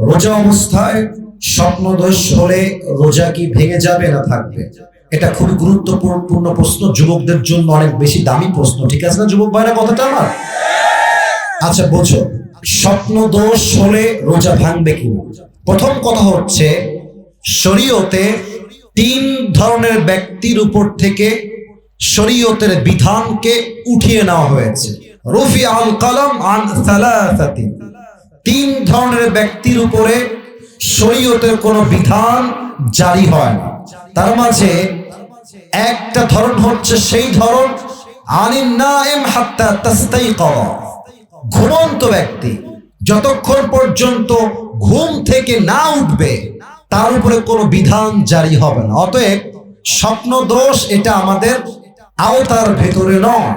রোজা অবস্থায় স্বপ্নদোষ হলে রোজা কি ভেঙে যাবে না থাকবে? এটা খুবই গুরুত্বপূর্ণ প্রশ্ন। যুবকদের জন্য অনেক বেশি দামি প্রশ্ন। ঠিক আছে না যুবক ভাইরা, কথাটা আমার? আচ্ছা বোঝো। স্বপ্ন দোষ হলে রোজা ভাঙবে কিনা? প্রথম কথা হচ্ছে, শরীয়তে তিন ধরনের ব্যক্তির উপর থেকে শরীয়তের বিধানকে উঠিয়ে নেওয়া হয়েছে। রফি আল কালাম আন সালাসাতি তিন ধরনের ব্যক্তির উপরে শরীয়তের কোনো বিধান জারি হয় না। তার মাঝে একটা ধরন হচ্ছে সেই ধরন ঘুমন্ত ব্যক্তি, যতক্ষণ পর্যন্ত ঘুম থেকে না উঠবে, তার উপরে কোনো বিধান জারি হবে না। অতএব স্বপ্ন দোষ এটা আমাদের আওতার ভেতরে নয়।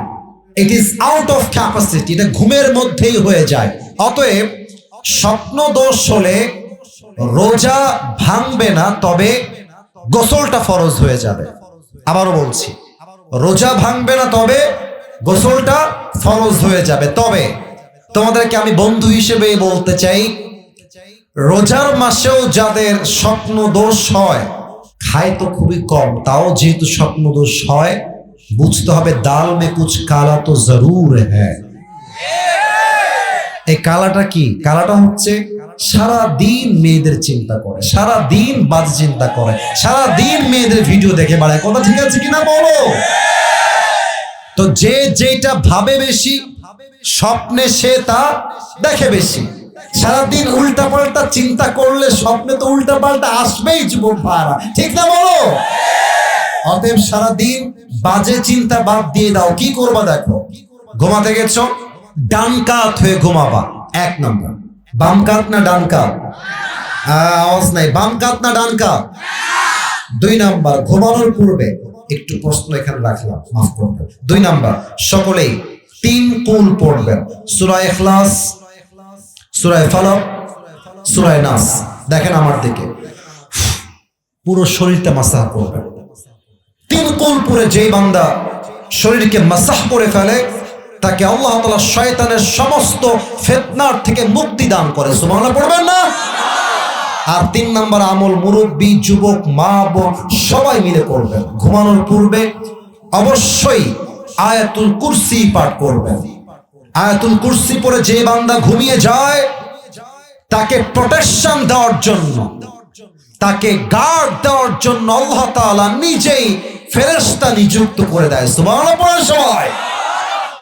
It is out of capacity এটা ঘুমের মধ্যেই হয়ে যায়। অতএব স্বপ্ন দোষ হলে রোজা ভাঙবে না, তবে গোসলটা ফরজ হয়ে যাবে। আবারও বলছি, রোজা ভাঙবে না, তবে গোসলটা ফরজ হয়ে যাবে। তবে তোমাদেরকে আমি বন্ধু হিসেবে বলতে চাই, রোজার মাসেও যাদের স্বপ্ন দোষ হয়, খায় তো খুবই কম, তাও যেহেতু স্বপ্ন দোষ হয়, বুঝতে হবে, দাল মে কুছ কালা তো জরুর হ্যাঁ এই কালাটা কি? কালাটা হচ্ছে সারা দিন মেয়েদের চিন্তা করে সারা দিন বাজ চিন্তা করে সারা দিন মেয়েদের ভিডিও দেখে বেড়ায়। কথা ঠিক আছে কিনা বলো? তো যে যেটা ভাবে বেশি, স্বপ্নে সে তা দেখে বেশি। সারাদিন উল্টা পাল্টা চিন্তা করলে স্বপ্নে তো উল্টা পাল্টা আসবেই যুবক ভাড়া ঠিক না বলো? অতএব সারাদিন বাজে চিন্তা বাদ দিয়ে দাও। কি করবা দেখো? ঘুমাতে গেছ? ডান কাত হয়ে ঘুমাবা। এক নম্বর। বাম কাত না ডান কাত? আওয়াজ নাই। বাম কাত না ডান কাত? দুই নাম্বার, ঘুমানোর পূর্বে একটু প্রশ্ন এখানে রাখলাম, মাফ করবেন। দুই নাম্বার, সকলেই তিন কুল পড়বেন। সুরায় ইখলাস, সুরায় ফালাক, সুরায় নাস। দেখেন আমার দিকে। পুরো শরীরটা মাসাহ করবেন। তিন কুল পরে যেই বান্দা শরীরকে মাসাহ করে ফেলে তাকে আল্লাহ তাআলা শয়তানের সমস্ত ফেতনার থেকে মুক্তি দান করে। সুবহানাল্লাহ, পড়বেন না? আর তিন নাম্বার আমল, মুরব্বী, যুবক, মা, বোন, সবাই মিলে করবেন। ঘুমানোর পূর্বে অবশ্যই আয়াতুল কুরসি পাঠ করবেন। আয়াতুল কুরসি পরে যে বান্দা ঘুমিয়ে যায়, তাকে প্রোটেকশন দেওয়ার জন্য, তাকে গার্ড দেওয়ার জন্য আল্লাহ তাআলা নিজেই ফেরেশতা নিযুক্ত করে দেয়। সুবহানাল্লাহ পড়ে সবাই।